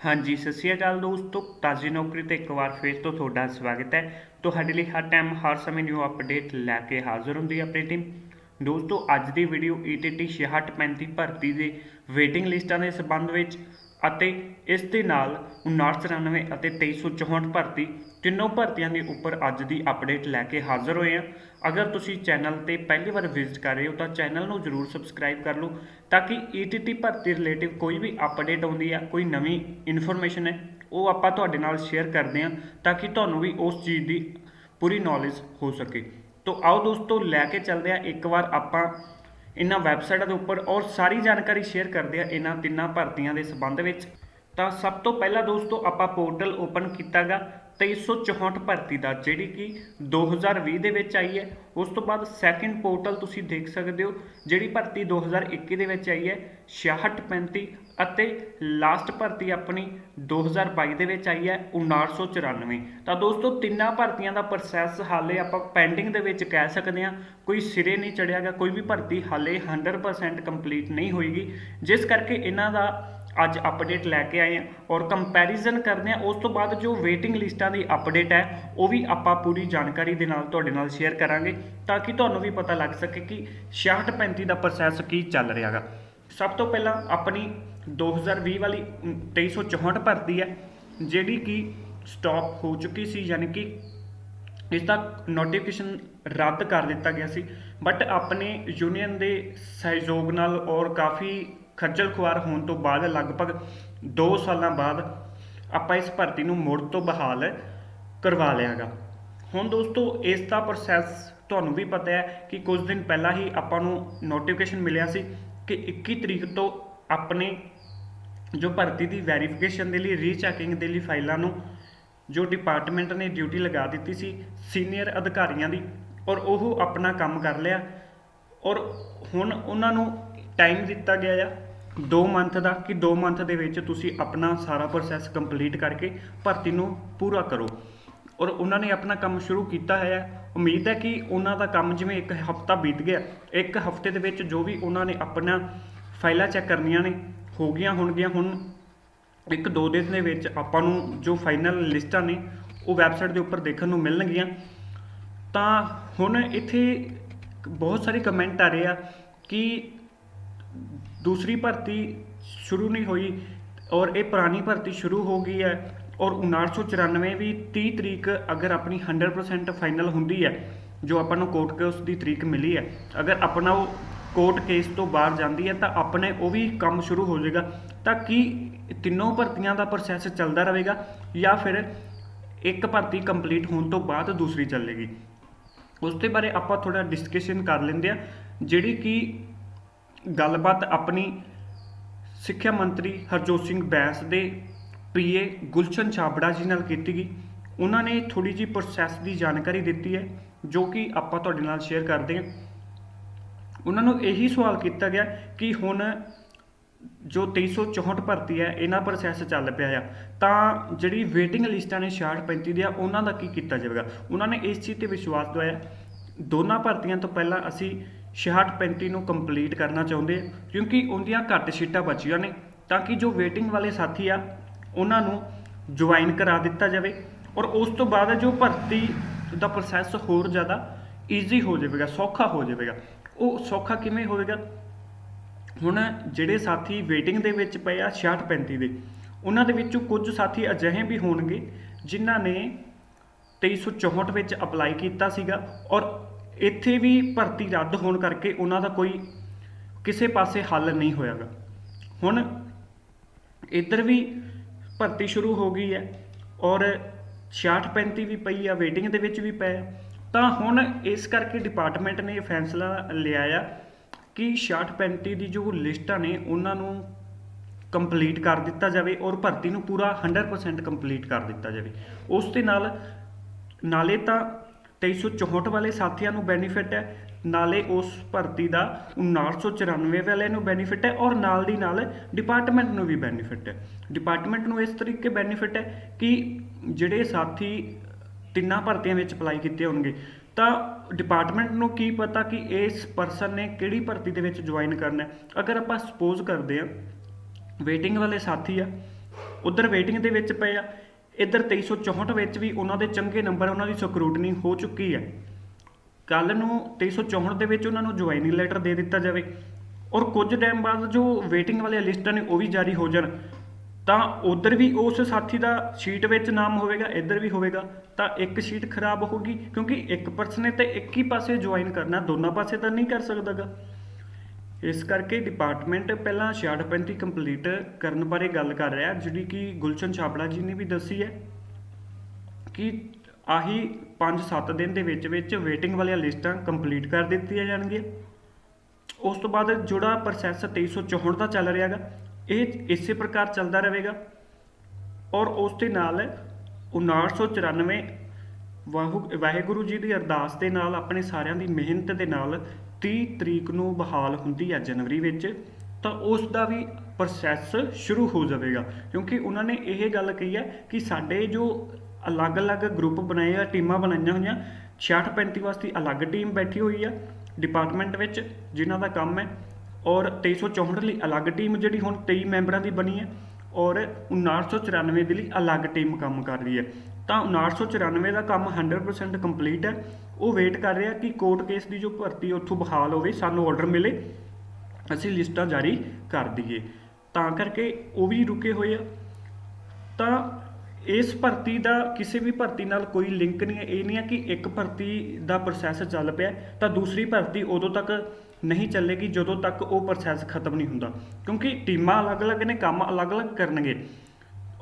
ਹਾਂਜੀ, ਸਤਿ ਸ਼੍ਰੀ ਅਕਾਲ ਦੋਸਤੋ। ਤਾਜ਼ੀ ਨੌਕਰੀ ਤੇ ਇੱਕ ਵਾਰ ਫੇਰ ਤੋਂ ਤੁਹਾਡਾ ਸਵਾਗਤ ਹੈ। ਤੁਹਾਡੇ ਲਈ ਹਰ ਟਾਈਮ ਹਰ ਸਮੇਂ ਨਿਊ ਅਪਡੇਟ ਲੈ ਕੇ ਹਾਜ਼ਰ ਹੁੰਦੀ ਹੈ ਆਪਣੀ ਟੀਮ ਦੋਸਤੋ, ਅੱਜ ਦੀ ਵੀਡੀਓ E ETT 6635 ਭਰਤੀ ਦੇ ਵੇਟਿੰਗ ਲਿਸਟਾਂ ਦੇ ਸੰਬੰਧ ਵਿੱਚ ਅਤੇ ਇਸ ਦੇ ਨਾਲ 1994 ਅਤੇ 2364 ਭਰਤੀ ਤਿੰਨੋਂ ਭਰਤੀਆਂ ਦੇ ਉੱਪਰ ਅੱਜ ਦੀ ਅਪਡੇਟ ਲੈ ਕੇ ਹਾਜ਼ਰ ਹੋਏ ਹਾਂ। ਅਗਰ ਤੁਸੀਂ ਚੈਨਲ ਤੇ ਪਹਿਲੀ ਵਾਰ ਵਿਜ਼ਿਟ ਕਰ ਰਹੇ ਹੋ ਤਾਂ ਚੈਨਲ ਨੂੰ ਜਰੂਰ ਸਬਸਕ੍ਰਾਈਬ ਕਰ ਲਓ ਤਾਂ ਕਿ ETT ਭਰਤੀ ਰਿਲੇਟਿਵ ਕੋਈ ਵੀ ਅਪਡੇਟ ਆਉਂਦੀ ਹੈ ਕੋਈ ਨਵੀਂ ਇਨਫੋਰਮੇਸ਼ਨ ਹੈ, ਉਹ ਆਪਾਂ ਤੁਹਾਡੇ ਨਾਲ ਸ਼ੇਅਰ ਕਰਦੇ ਹਾਂ ਤਾਂ ਕਿ ਤੁਹਾਨੂੰ ਵੀ ਉਸ ਚੀਜ਼ ਦੀ ਪੂਰੀ ਨੌਲੇਜ ਹੋ ਸਕੇ। ਤੋ ਆਓ ਦੋਸਤੋ, ਲੈ ਕੇ ਚੱਲਦੇ ਆ ਇੱਕ ਵਾਰ ਆਪਾਂ ਇਹਨਾਂ ਵੈਬਸਾਈਟਾਂ ਦੇ ਉੱਪਰ ਔਰ ਸਾਰੀ ਜਾਣਕਾਰੀ ਸ਼ੇਅਰ ਕਰਦੇ ਆ ਇਹਨਾਂ ਤਿੰਨਾਂ ਭਰਤੀਆਂ ਦੇ ਸੰਬੰਧ ਵਿੱਚ। ਤਾਂ ਸਭ ਤੋਂ ਪਹਿਲਾਂ ਦੋਸਤੋ, ਆਪਾਂ ਪੋਰਟਲ ਓਪਨ ਕੀਤਾਗਾ। 2364 ਭਰਤੀ ਦਾ, ਜਿਹੜੀ ਕਿ 2020 ਦੇ ਵਿੱਚ ਆਈ ਹੈ। ਉਸ ਤੋਂ ਬਾਅਦ ਸੈਕਿੰਡ ਪੋਰਟਲ ਤੁਸੀਂ ਦੇਖ ਸਕਦੇ ਹੋ, ਜਿਹੜੀ ਭਰਤੀ 2021 ਦੇ ਵਿੱਚ ਆਈ ਹੈ 6635 ਅਤੇ ਲਾਸਟ ਭਰਤੀ ਆਪਣੀ 2022 ਦੇ ਵਿੱਚ ਆਈ ਹੈ 1994 ਤਾਂ ਦੋਸਤੋ, ਤਿੰਨਾਂ ਭਰਤੀਆਂ ਦਾ ਪ੍ਰੋਸੈਸ ਹਾਲੇ ਆਪਾਂ ਪੈਂਡਿੰਗ ਦੇ ਵਿੱਚ ਕਹਿ ਸਕਦੇ ਹਾਂ, ਕੋਈ ਸਿਰੇ ਨਹੀਂ ਚੜਿਆਗਾ ਕੋਈ ਵੀ ਭਰਤੀ ਹਾਲੇ 100% ਕੰਪਲੀਟ ਨਹੀਂ ਹੋਏਗੀ। ਜਿਸ ਕਰਕੇ ਇਹਨਾਂ ਦਾ ਅੱਜ ਅਪਡੇਟ ਲੈ ਕੇ ਆਏ ਹਾਂ ਔਰ ਕੰਪੈਰੀਜ਼ਨ ਕਰਦੇ ਹਾਂ, ਉਸ ਤੋਂ ਬਾਅਦ ਜੋ ਵੇਟਿੰਗ ਲਿਸਟਾਂ ਦੀ ਅਪਡੇਟ ਹੈ, ਉਹ ਵੀ ਆਪਾਂ ਪੂਰੀ ਜਾਣਕਾਰੀ ਦੇ ਨਾਲ ਤੁਹਾਡੇ ਨਾਲ ਸ਼ੇਅਰ ਕਰਾਂਗੇ ਤਾਂ ਕਿ ਤੁਹਾਨੂੰ ਵੀ ਪਤਾ ਲੱਗ ਸਕੇ ਕਿ 6635 ਦਾ ਪ੍ਰੋਸੈਸ ਕੀ ਚੱਲ ਰਿਹਾਗਾ ਸਭ ਤੋਂ ਪਹਿਲਾਂ ਆਪਣੀ 2020 ਵਾਲੀ 2364 ਭਰਤੀ ਹੈ, ਜਿਹੜੀ ਕਿ ਸਟਾਪ ਹੋ ਚੁੱਕੀ ਸੀ, ਯਾਨੀ ਕਿ ਇਸ ਦਾ ਨੋਟੀਫਿਕੇਸ਼ਨ ਰੱਦ ਕਰ ਦਿੱਤਾ ਗਿਆ ਸੀ। ਬਟ ਆਪਣੇ ਯੂਨੀਅਨ ਦੇ ਸਹਿਯੋਗ ਨਾਲ ਔਰ ਕਾਫੀ ਖੱਜਲ ਖੁਆਰ ਹੋਣ ਤੋਂ ਬਾਅਦ, ਲਗਭਗ 2 ਸਾਲਾਂ ਬਾਅਦ ਆਪਾਂ ਇਸ ਭਰਤੀ ਨੂੰ ਮੁੜ ਤੋਂ ਬਹਾਲ ਕਰਵਾ ਲਿਆਗਾ। ਹੁਣ ਦੋਸਤੋ, ਇਸ ਦਾ ਪ੍ਰੋਸੈਸ ਤੁਹਾਨੂੰ ਵੀ ਪਤਾ ਹੈ ਕਿ ਕੁਝ ਦਿਨ ਪਹਿਲਾਂ ਹੀ ਆਪਾਂ ਨੂੰ ਨੋਟੀਫਿਕੇਸ਼ਨ ਮਿਲਿਆ ਸੀ ਕਿ 21 ਤਰੀਕ ਤੋਂ ਆਪਣੇ ਜੋ ਭਰਤੀ ਦੀ ਵੈਰੀਫਿਕੇਸ਼ਨ ਦੇ ਲਈ ਰੀਚੈਕਿੰਗ ਦੇ ਲਈ ਫਾਈਲਾਂ ਨੂੰ ਜੋ ਡਿਪਾਰਟਮੈਂਟ ਨੇ ਡਿਊਟੀ ਲਗਾ ਦਿੱਤੀ ਸੀ ਸੀਨੀਅਰ ਅਧਿਕਾਰੀਆਂ ਦੀ, ਔਰ ਉਹ ਆਪਣਾ ਕੰਮ ਕਰ ਲਿਆ। ਔਰ ਹੁਣ ਉਹਨਾਂ ਨੂੰ ਟਾਈਮ ਦਿੱਤਾ ਗਿਆ ਆ। 2 ਮੰਥ ਦਾ ਕਿ 2 ਮੰਥ ਦੇ ਵਿੱਚ ਤੁਸੀਂ ਆਪਣਾ ਸਾਰਾ ਪ੍ਰੋਸੈਸ ਕੰਪਲੀਟ ਕਰਕੇ ਭਰਤੀ ਨੂੰ ਪੂਰਾ ਕਰੋ। ਔਰ ਉਹਨਾਂ ਨੇ ਆਪਣਾ ਕੰਮ ਸ਼ੁਰੂ ਕੀਤਾ ਹੈ। ਉਮੀਦ ਹੈ ਕਿ ਉਹਨਾਂ ਦਾ ਕੰਮ ਜਿਵੇਂ ਇੱਕ ਹਫਤਾ ਬੀਤ ਗਿਆ, ਇੱਕ ਹਫ਼ਤੇ ਦੇ ਵਿੱਚ ਜੋ ਵੀ ਉਹਨਾਂ ਨੇ ਆਪਣਾ ਫਾਈਲਾਂ ਚੈੱਕ ਕਰਨੀਆਂ ਨੇ, ਹੋ ਗਈਆਂ ਹੋਣਗੀਆਂ। ਹੁਣ ਇੱਕ ਦੋ ਦਿਨ ਦੇ ਵਿੱਚ ਆਪਾਂ ਨੂੰ ਜੋ ਫਾਈਨਲ ਲਿਸਟਾਂ ਨੇ, ਉਹ ਵੈਬਸਾਈਟ ਦੇ ਉੱਪਰ ਦੇਖਣ ਨੂੰ ਮਿਲਣਗੀਆਂ। ਤਾਂ ਹੁਣ ਇੱਥੇ ਬਹੁਤ ਸਾਰੇ ਕਮੈਂਟ ਆ ਰਹੇ ਆ ਕਿ ਦੂਸਰੀ ਭਰਤੀ ਸ਼ੁਰੂ ਨਹੀਂ ਹੋਈ ਔਰ ਇਹ ਪੁਰਾਣੀ ਭਰਤੀ ਸ਼ੁਰੂ ਹੋ ਗਈ ਹੈ ਔਰ 1994 ਵੀ 30 ਤਰੀਕ ਅਗਰ ਆਪਣੀ 100% ਫਾਈਨਲ ਹੁੰਦੀ ਹੈ, ਜੋ ਆਪਾਂ ਨੂੰ ਕੋਰਟ ਕੇਸ ਦੀ ਤਰੀਕ ਮਿਲੀ ਹੈ, ਅਗਰ ਆਪਣਾ ਉਹ ਕੋਰਟ ਕੇਸ ਤੋਂ ਬਾਹਰ ਜਾਂਦੀ ਹੈ ਤਾਂ ਆਪਣੇ ਉਹ ਵੀ ਕੰਮ ਸ਼ੁਰੂ ਹੋ ਜਾਏਗਾ, ਤਾਂ ਕੀ ਤਿੰਨੋਂ ਭਰਤੀਆਂ ਦਾ ਪ੍ਰੋਸੈਸ ਚੱਲਦਾ ਰਹੇਗਾ ਜਾਂ ਫਿਰ ਇੱਕ ਭਰਤੀ ਕੰਪਲੀਟ ਹੋਣ ਤੋਂ ਬਾਅਦ ਦੂਸਰੀ ਚੱਲੇਗੀ? ਉਸ ਦੇ ਬਾਰੇ ਆਪਾਂ ਥੋੜਾ ਡਿਸਕਸ਼ਨ ਕਰ ਲੈਂਦੇ ਆ ਜਿਹੜੀ ਕਿ ਗੱਲਬਾਤ ਆਪਣੀ ਸਿੱਖਿਆ ਮੰਤਰੀ ਹਰਜੋਤ ਸਿੰਘ ਬੈਂਸ ਦੇ ਪੀਏ ਗੁਲਸ਼ਨ ਛਾਬੜਾ ਜੀ ਨਾਲ ਕੀਤੀ ਗਈ। ਉਹਨਾਂ ਨੇ ਥੋੜੀ ਜੀ ਪ੍ਰੋਸੈਸ ਦੀ ਜਾਣਕਾਰੀ ਦਿੱਤੀ ਹੈ, ਜੋ ਕਿ ਆਪਾਂ ਤੁਹਾਡੇ ਨਾਲ ਸ਼ੇਅਰ ਕਰਦੇ ਹਾਂ। ਉਹਨਾਂ ਨੂੰ ਇਹੀ ਸਵਾਲ ਕੀਤਾ ਗਿਆ ਕਿ ਹੁਣ ਜੋ 2364 ਭਰਤੀ ਹੈ, ਇਹਨਾਂ ਪ੍ਰੋਸੈਸ ਚੱਲ ਪਿਆ ਆ। ਤਾਂ ਜਿਹੜੀ ਵੇਟਿੰਗ ਲਿਸਟਾਂ ਨੇ 6635 ਦੀਆਂ, ਉਹਨਾਂ ਦਾ ਕੀ ਕੀਤਾ ਜਾਵੇਗਾ? ਉਹਨਾਂ ਨੇ ਇਸ ਚੀਜ਼ ਤੇ ਵਿਸ਼ਵਾਸ ਦਵਾਇਆ। ਦੋਨਾਂ ਭਰਤੀਆਂ ਤੋਂ ਪਹਿਲਾਂ ਅਸੀਂ 6635 ਨੂੰ ਕੰਪਲੀਟ ਕਰਨਾ ਚਾਹੁੰਦੇ ਹਾਂ ਕਿਉਂਕਿ ਉਹਦੀਆਂ ਘੱਟ ਸੀਟਾਂ ਬਚੀਆਂ ਨੇ, ਤਾਂ ਕਿ ਜੋ ਵੇਟਿੰਗ ਵਾਲੇ ਸਾਥੀ ਆ, ਉਹਨਾਂ ਨੂੰ ਜੁਆਇਨ ਕਰਾ ਦਿੱਤਾ ਜਾਵੇ ਔਰ ਉਸ ਤੋਂ ਬਾਅਦ ਜੋ ਭਰਤੀ ਦਾ ਪ੍ਰੋਸੈਸ ਹੋਰ ਜ਼ਿਆਦਾ ਈਜ਼ੀ ਹੋ ਜਾਵੇਗਾ, ਸੌਖਾ ਹੋ ਜਾਵੇਗਾ। ਉਹ ਸੌਖਾ ਕਿਵੇਂ ਹੋਵੇਗਾ? ਹੁਣ ਜਿਹੜੇ ਸਾਥੀ ਵੇਟਿੰਗ ਦੇ ਵਿੱਚ ਪਏ ਆ 6635 ਦੇ, ਉਹਨਾਂ ਦੇ ਵਿੱਚੋਂ ਕੁਝ ਸਾਥੀ ਅਜਿਹੇ ਵੀ ਹੋਣਗੇ ਜਿਨ੍ਹਾਂ ਨੇ 2364 ਵਿੱਚ ਅਪਲਾਈ ਕੀਤਾ ਸੀਗਾ ਔਰ ਇੱਥੇ ਵੀ ਭਰਤੀ ਰੱਦ ਹੋਣ ਕਰਕੇ ਉਹਨਾਂ ਦਾ ਕੋਈ ਕਿਸੇ ਪਾਸੇ ਹੱਲ ਨਹੀਂ ਹੋਇਆਗਾ। ਹੁਣ ਇੱਧਰ ਵੀ ਭਰਤੀ ਸ਼ੁਰੂ ਹੋ ਗਈ ਹੈ ਔਰ 6635 ਵੀ ਪਈ ਆ ਵੇਟਿੰਗ ਦੇ ਵਿੱਚ ਵੀ ਪਏ ਤਾਂ ਹੁਣ ਇਸ ਕਰਕੇ ਡਿਪਾਰਟਮੈਂਟ ਨੇ ਇਹ ਫੈਸਲਾ ਲਿਆ ਆ ਕਿ 6635 ਦੀ ਜੋ ਲਿਸਟਾਂ ਨੇ ਉਹਨਾਂ ਨੂੰ ਕੰਪਲੀਟ ਕਰ ਦਿੱਤਾ ਜਾਵੇ ਔਰ ਭਰਤੀ ਨੂੰ ਪੂਰਾ 100% ਕੰਪਲੀਟ ਕਰ ਦਿੱਤਾ ਜਾਵੇ। ਉਸ ਦੇ ਨਾਲ, ਨਾਲੇ ਤਾਂ 2364 ਵਾਲੇ ਸਾਥੀਆਂ ਨੂੰ ਬੈਨੀਫਿਟ ਹੈ, ਨਾਲੇ ਉਸ ਭਰਤੀ ਦਾ 1994 ਵਾਲੇ ਨੂੰ ਬੈਨੀਫਿਟ ਹੈ ਔਰ ਨਾਲ ਦੀ ਨਾਲ ਡਿਪਾਰਟਮੈਂਟ ਨੂੰ ਵੀ ਬੈਨੀਫਿਟ ਹੈ। ਡਿਪਾਰਟਮੈਂਟ ਨੂੰ ਇਸ ਤਰੀਕੇ ਬੈਨੀਫਿਟ ਹੈ ਕਿ ਜਿਹੜੇ ਸਾਥੀ ਤਿੰਨਾਂ ਭਰਤੀਆਂ ਵਿੱਚ ਅਪਲਾਈ ਕੀਤੇ ਹੋਣਗੇ, ਤਾਂ ਡਿਪਾਰਟਮੈਂਟ ਨੂੰ ਕੀ ਪਤਾ ਕਿ ਇਸ ਪਰਸਨ ਨੇ ਕਿਹੜੀ ਭਰਤੀ ਦੇ ਵਿੱਚ ਜੁਆਇਨ ਕਰਨਾ ਹੈ। ਅਗਰ ਆਪਾਂ ਸਪੋਜ਼ ਕਰਦੇ ਹਾਂ ਵੇਟਿੰਗ ਵਾਲੇ ਸਾਥੀ ਆ, ਉਧਰ ਵੇਟਿੰਗ ਦੇ ਵਿੱਚ ਪਏ ਆ ਇੱਧਰ 2364 ਵਿੱਚ ਵੀ ਉਹਨਾਂ ਦੇ ਚੰਗੇ ਨੰਬਰ, ਉਹਨਾਂ ਦੀ ਸਕਰੂਟਨੀ ਹੋ ਚੁੱਕੀ ਹੈ। ਕੱਲ ਨੂੰ 2364 ਦੇ ਵਿੱਚ ਉਹਨਾਂ ਨੂੰ ਜੁਆਇਨਿੰਗ ਲੈਟਰ ਦੇ ਦਿੱਤਾ ਜਾਵੇ ਔਰ ਕੁਝ ਟਾਈਮ ਬਾਅਦ ਜੋ ਵੇਟਿੰਗ ਵਾਲੇ ਲਿਸਟਾਂ ਨੇ ਉਹ ਵੀ ਜਾਰੀ ਹੋ ਜਾਣ। ਤਾਂ ਉਧਰ ਵੀ ਉਸ ਸਾਥੀ ਦਾ ਸ਼ੀਟ ਵਿੱਚ ਨਾਮ ਹੋਵੇਗਾ, ਇੱਧਰ ਵੀ ਹੋਵੇਗਾ, ਤਾਂ ਇੱਕ ਸ਼ੀਟ ਖਰਾਬ ਹੋਗੀ ਕਿਉਂਕਿ ਇੱਕ ਪਰਸਨ ਨੇ ਤੇ ਇੱਕ ਹੀ ਪਾਸੇ ਜੁਆਇਨ ਕਰਨਾ, ਦੋਨਾਂ ਪਾਸੇ ਤਾਂ ਨਹੀਂ ਕਰ ਸਕਦਾਗਾ। ਇਸ ਕਰਕੇ ਡਿਪਾਰਟਮੈਂਟ ਪਹਿਲਾਂ 6635 ਕੰਪਲੀਟ ਕਰਨ ਬਾਰੇ ਗੱਲ ਕਰ ਰਿਹਾ, ਜਿਹੜੀ ਕਿ ਗੁਲਸ਼ਨ ਛਾਪੜਾ ਜੀ ਨੇ ਵੀ ਦੱਸੀ ਹੈ ਕਿ ਆਹੀ 5-7 ਦਿਨ ਦੇ ਵਿੱਚ ਵਿੱਚ ਵੇਟਿੰਗ ਵਾਲੀਆਂ ਲਿਸਟਾਂ ਕੰਪਲੀਟ ਕਰ ਦਿੱਤੀਆਂ ਜਾਣਗੀਆਂ। ਉਸ ਤੋਂ ਬਾਅਦ ਜਿਹੜਾ ਪ੍ਰੋਸੈਸ 2364 ਦਾ ਚੱਲ ਰਿਹਾਗਾ, ਇਹ ਇਸੇ ਪ੍ਰਕਾਰ ਚੱਲਦਾ ਰਹੇਗਾ ਔਰ ਉਸ ਦੇ ਨਾਲ 5994 ਵਾਹੂ ਵਾਹਿਗੁਰੂ ਜੀ ਦੀ ਅਰਦਾਸ ਦੇ ਨਾਲ, ਆਪਣੇ ਸਾਰਿਆਂ ਦੀ ਮਿਹਨਤ ਦੇ ਨਾਲ 30 ਤਰੀਕ ਨੂੰ ਬਹਾਲ ਹੁੰਦੀ ਹੈ ਜਨਵਰੀ ਵਿੱਚ, ਤਾਂ ਉਸ ਦਾ ਵੀ ਪ੍ਰੋਸੈਸ ਸ਼ੁਰੂ ਹੋ ਜਾਵੇਗਾ। ਕਿਉਂਕਿ ਉਹਨਾਂ ਨੇ ਇਹ ਗੱਲ ਕਹੀ ਹੈ ਕਿ ਸਾਡੇ ਜੋ ਅਲੱਗ-ਅਲੱਗ ਗਰੁੱਪ ਬਣਾਏ ਆ, ਟੀਮਾਂ ਬਣਾਈਆਂ ਹੋਈਆਂ 66 35 ਵਾਸਤੇ ਅਲੱਗ ਟੀਮ ਬੈਠੀ ਹੋਈ ਆ ਡਿਪਾਰਟਮੈਂਟ ਵਿੱਚ, ਜਿਨ੍ਹਾਂ ਦਾ ਕੰਮ ਹੈ, ਔਰ 2364 ਲਈ ਅਲੱਗ ਟੀਮ ਜਿਹੜੀ ਹੁਣ 23 ਮੈਂਬਰਾਂ ਦੀ ਬਣੀ ਹੈ, ਔਰ 1994 ਦੇ ਲਈ ਅਲੱਗ ਟੀਮ ਕੰਮ ਕਰ ਰਹੀ ਹੈ। ਤਾਂ 1994 ਦਾ ਕੰਮ 100% ਕੰਪਲੀਟ ਹੈ ਉਹ ਵੇਟ ਕਰ ਰਿਹਾ ਕਿ ਕੋਰਟ ਕੇਸ ਦੀ ਜੋ ਭਰਤੀ ਉੱਥੋਂ ਬਹਾਲ ਹੋਵੇ, ਸਾਨੂੰ ਆਰਡਰ ਮਿਲੇ, ਅਸੀਂ ਲਿਸਟਾਂ ਜਾਰੀ ਕਰ ਦਈਏ। ਤਾਂ ਕਰਕੇ ਉਹ ਵੀ ਰੁਕੇ ਹੋਏ ਆ। ਤਾਂ ਇਸ ਭਰਤੀ ਦਾ ਕਿਸੇ ਵੀ ਭਰਤੀ ਨਾਲ ਕੋਈ ਲਿੰਕ ਨਹੀਂ ਹੈ। ਇਹ ਨਹੀਂ ਹੈ ਕਿ ਇੱਕ ਭਰਤੀ ਦਾ ਪ੍ਰੋਸੈਸ ਚੱਲ ਪਿਆ ਤਾਂ ਦੂਸਰੀ ਭਰਤੀ ਉਦੋਂ ਤੱਕ ਨਹੀਂ ਚੱਲੇਗੀ ਜਦੋਂ ਤੱਕ ਉਹ ਪ੍ਰੋਸੈਸ ਖਤਮ ਨਹੀਂ ਹੁੰਦਾ। ਕਿਉਂਕਿ ਟੀਮਾਂ ਅਲੱਗ-ਅਲੱਗ ਨੇ, ਕੰਮ ਅਲੱਗ-ਅਲੱਗ ਕਰਨਗੇ।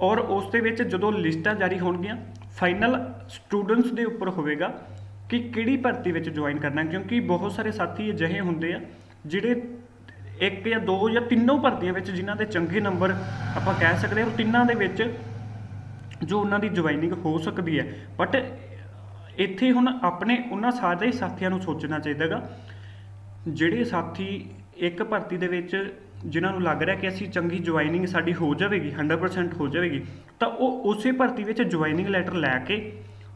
ਔਰ ਉਸ ਦੇ ਵਿੱਚ ਜਦੋਂ ਲਿਸਟਾਂ ਜਾਰੀ ਹੋਣਗੀਆਂ ਫਾਈਨਲ ਸਟੂਡੈਂਟਸ ਦੇ ਉੱਪਰ ਹੋਵੇਗਾ। ਕਿ ਕਿਹੜੀ ਭਰਤੀ ਵਿੱਚ ਜੁਆਇਨ ਕਰਨਾ ਕਿਉਂਕਿ ਬਹੁਤ ਸਾਰੇ ਸਾਥੀ ਅਜਿਹੇ ਹੁੰਦੇ ਆ ਜਿਹੜੇ ਇੱਕ ਜਾਂ ਦੋ ਜਾਂ ਤਿੰਨੋਂ ਭਰਤੀਆਂ ਵਿੱਚ ਜਿਨ੍ਹਾਂ ਦੇ ਚੰਗੇ ਨੰਬਰ ਆਪਾਂ ਕਹਿ ਸਕਦੇ ਹਾਂ, ਉਹ ਤਿੰਨਾਂ ਦੇ ਵਿੱਚ ਜੋ ਉਹਨਾਂ ਦੀ ਜੁਆਇਨਿੰਗ ਹੋ ਸਕਦੀ ਹੈ। ਬਟ ਇੱਥੇ ਹੁਣ ਆਪਣੇ ਉਹਨਾਂ ਸਾਰੇ ਸਾਥੀਆਂ ਨੂੰ ਸੋਚਣਾ ਚਾਹੀਦਾਗਾ, ਜਿਹੜੇ ਸਾਥੀ ਇੱਕ ਭਰਤੀ ਦੇ ਵਿੱਚ ਜਿਨ੍ਹਾਂ ਨੂੰ ਲੱਗ ਰਿਹਾ ਕਿ ਅਸੀਂ ਚੰਗੀ ਜੁਆਇਨਿੰਗ ਸਾਡੀ ਹੋ ਜਾਵੇਗੀ 100% ਹੋ ਜਾਵੇਗੀ, ਤਾਂ ਉਹ ਉਸੇ ਭਰਤੀ ਵਿੱਚ ਜੁਆਇਨਿੰਗ ਲੈਟਰ ਲੈ ਕੇ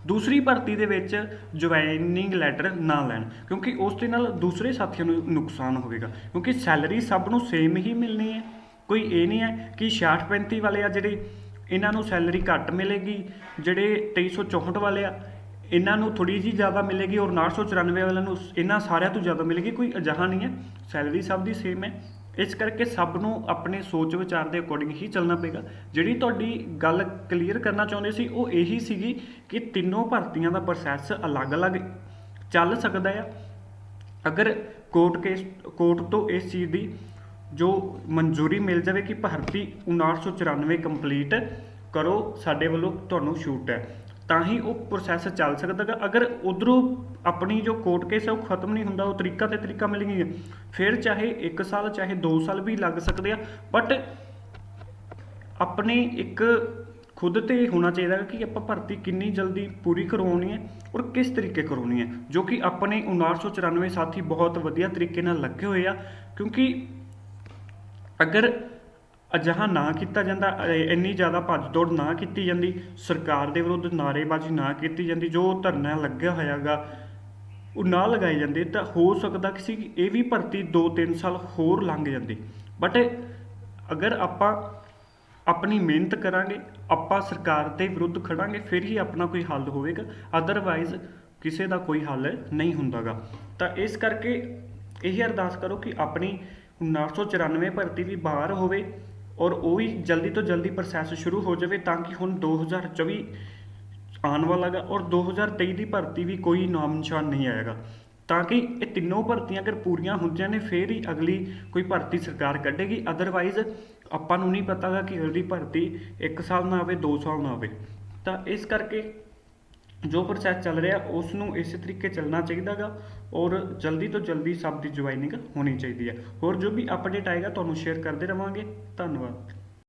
ਦੂਸਰੀ ਭਰਤੀ ਦੇ ਵਿੱਚ ਜੁਆਇਨਿੰਗ ਲੈਟਰ ਨਾ ਲੈਣ, ਕਿਉਂਕਿ ਉਸ ਦੇ ਨਾਲ ਦੂਸਰੇ ਸਾਥੀਆਂ ਨੂੰ ਨੁਕਸਾਨ ਹੋਵੇਗਾ, ਕਿਉਂਕਿ ਸੈਲਰੀ ਸਭ ਨੂੰ ਸੇਮ ਹੀ ਮਿਲਣੀ ਹੈ। ਕੋਈ ਇਹ ਨਹੀਂ ਹੈ ਕਿ 66 35 ਵਾਲੇ ਆ ਜਿਹੜੇ, ਇਹਨਾਂ ਨੂੰ ਸੈਲਰੀ ਘੱਟ ਮਿਲੇਗੀ, ਜਿਹੜੇ 2364 ਵਾਲੇ ਆ, ਇਹਨਾਂ ਨੂੰ ਥੋੜੀ ਜੀ ਜ਼ਿਆਦਾ ਮਿਲੇਗੀ ਔਰ 994 ਵਾਲਿਆਂ ਨੂੰ ਇਹਨਾਂ ਸਾਰਿਆਂ ਤੋਂ ਜ਼ਿਆਦਾ ਮਿਲੇਗੀ, ਕੋਈ ਅਜਿਹਾ ਨਹੀਂ ਹੈ। ਸੈਲਰੀ ਸਭ ਦੀ ਸੇਮ ਹੈ। ਇਸ ਕਰਕੇ ਸਭ ਨੂੰ ਆਪਣੇ ਸੋਚ ਵਿਚਾਰ ਦੇ ਅਕੋਰਡਿੰਗ ਹੀ ਚੱਲਣਾ ਪਏਗਾ। ਜਿਹੜੀ ਤੁਹਾਡੀ ਗੱਲ ਕਲੀਅਰ ਕਰਨਾ ਚਾਹੁੰਦੇ ਸੀ, ਉਹ ਇਹੀ ਸੀਗੀ ਕਿ ਤਿੰਨੋਂ ਭਰਤੀਆਂ ਦਾ ਪ੍ਰੋਸੈਸ ਅਲੱਗ-ਅਲੱਗ ਚੱਲ ਸਕਦਾ ਆ। ਅਗਰ ਕੋਰਟ ਕੇਸ ਕੋਰਟ ਤੋਂ ਇਸ ਚੀਜ਼ ਦੀ ਜੋ ਮਨਜ਼ੂਰੀ ਮਿਲ ਜਾਵੇ ਕਿ ਭਰਤੀ 1994 ਕੰਪਲੀਟ ਕਰੋ, ਸਾਡੇ ਵੱਲੋਂ ਤੁਹਾਨੂੰ ਛੂਟ ਹੈ। ਤਾਂ ਹੀ ਉਹ ਪ੍ਰੋਸੈਸ ਚੱਲ ਸਕਦਾ ਗਾ। ਅਗਰ ਉਧਰੋਂ ਆਪਣੀ ਜੋ ਕੋਰਟ ਕੇਸ ਹੈ ਉਹ ਖਤਮ ਨਹੀਂ ਹੁੰਦਾ, ਉਹ ਤਰੀਕਾ ਤੇ ਤਰੀਕਾ ਮਿਲ ਗਈ ਫਿਰ ਚਾਹੇ 1 ਸਾਲ, ਚਾਹੇ 2 ਸਾਲ ਵੀ ਲੱਗ ਸਕਦੇ ਆ ਬਟ ਆਪਣੇ ਇੱਕ ਖੁਦ ਤੇ ਹੋਣਾ ਚਾਹੀਦਾ ਕਿ ਆਪਾਂ ਭਰਤੀ ਕਿੰਨੀ ਜਲਦੀ ਪੂਰੀ ਕਰਵਾਉਣੀ ਹੈ ਔਰ ਕਿਸ ਤਰੀਕੇ ਕਰਵਾਉਣੀ ਹੈ, ਜੋ ਕਿ ਆਪਣੇ 1994 ਸਾਥੀ ਬਹੁਤ ਵਧੀਆ ਤਰੀਕੇ ਨਾਲ ਲੱਗੇ ਹੋਏ ਆ। ਕਿਉਂਕਿ ਅਗਰ ਅਜਿਹਾ ਨਾ ਕੀਤਾ ਜਾਂਦਾ ਇੰਨੀ ਜ਼ਿਆਦਾ ਭੱਜ ਦੌੜ ਨਾ ਕੀਤੀ ਜਾਂਦੀ, ਸਰਕਾਰ ਦੇ ਵਿਰੁੱਧ ਨਾਅਰੇਬਾਜ਼ੀ ਨਾ ਕੀਤੀ ਜਾਂਦੀ, ਜੋ ਧਰਨਾ ਲੱਗਿਆ ਹੋਇਆਗਾ, ਉਹ ਨਾ ਲਗਾਏ ਜਾਂਦੇ, ਤਾਂ ਹੋ ਸਕਦਾ ਕਿ ਸੀ ਇਹ ਵੀ ਭਰਤੀ 2-3 ਸਾਲ ਹੋਰ ਲੰਘ ਜਾਂਦੀ। ਬਟ ਅਗਰ ਆਪਾਂ ਆਪਣੀ ਮਿਹਨਤ ਕਰਾਂਗੇ, ਆਪਾਂ ਸਰਕਾਰ ਦੇ ਵਿਰੁੱਧ ਖੜਾਂਗੇ, ਫਿਰ ਹੀ ਆਪਣਾ ਕੋਈ ਹੱਲ ਹੋਵੇਗਾ ਅਦਰਵਾਈਜ਼ ਕਿਸੇ ਦਾ ਕੋਈ ਹੱਲ ਨਹੀਂ ਹੁੰਦਾਗਾ। ਤਾਂ ਇਸ ਕਰਕੇ ਇਹ ਅਰਦਾਸ ਕਰੋ ਕਿ ਆਪਣੀ 994 ਭਰਤੀ ਵੀ ਬਾਹਰ ਹੋਵੇ ਔਰ ਉਹ ਵੀ ਜਲਦੀ ਤੋਂ ਜਲਦੀ ਪ੍ਰੋਸੈਸ ਸ਼ੁਰੂ ਹੋ ਜਾਵੇ ਤਾਂ ਕਿ ਹੁਣ 2024 ਆਉਣ ਵਾਲਾ ਗਾ ਔਰ 2023 ਦੀ ਭਰਤੀ ਵੀ ਕੋਈ ਨਾਮ ਨਿਸ਼ਾਨ ਨਹੀਂ ਆਏਗਾ। ਤਾਂ ਕਿ ਇਹ ਤਿੰਨੋਂ ਭਰਤੀਆਂ ਅਗਰ ਪੂਰੀਆਂ ਹੁੰਦੀਆਂ ਨੇ, ਫੇਰ ਹੀ ਅਗਲੀ ਕੋਈ ਭਰਤੀ ਸਰਕਾਰ ਕੱਢੇਗੀ। ਅਦਰਵਾਈਜ਼ ਆਪਾਂ ਨੂੰ ਨਹੀਂ ਪਤਾਗਾ ਕਿ ਅਗਲੀ ਭਰਤੀ 1 ਸਾਲ ਨਾ ਆਵੇ 2 ਸਾਲ ਨਾ ਆਵੇ। ਤਾਂ ਇਸ ਕਰਕੇ ਜੋ ਪ੍ਰੋਸੈਸ ਚੱਲ ਰਿਹਾ ਉਸ ਨੂੰ ਇਸੇ ਤਰੀਕੇ ਚੱਲਣਾ ਚਾਹੀਦਾਗਾ ਔਰ ਜਲਦੀ ਤੋਂ ਜਲਦੀ ਸਭ ਦੀ ਜੁਆਇਨਿੰਗ ਹੋਣੀ ਚਾਹੀਦੀ ਹੈ। ਹੋਰ ਜੋ ਵੀ ਅਪਡੇਟ ਆਏਗਾ, ਤੁਹਾਨੂੰ ਸ਼ੇਅਰ ਕਰਦੇ ਰਵਾਂਗੇ। ਧੰਨਵਾਦ।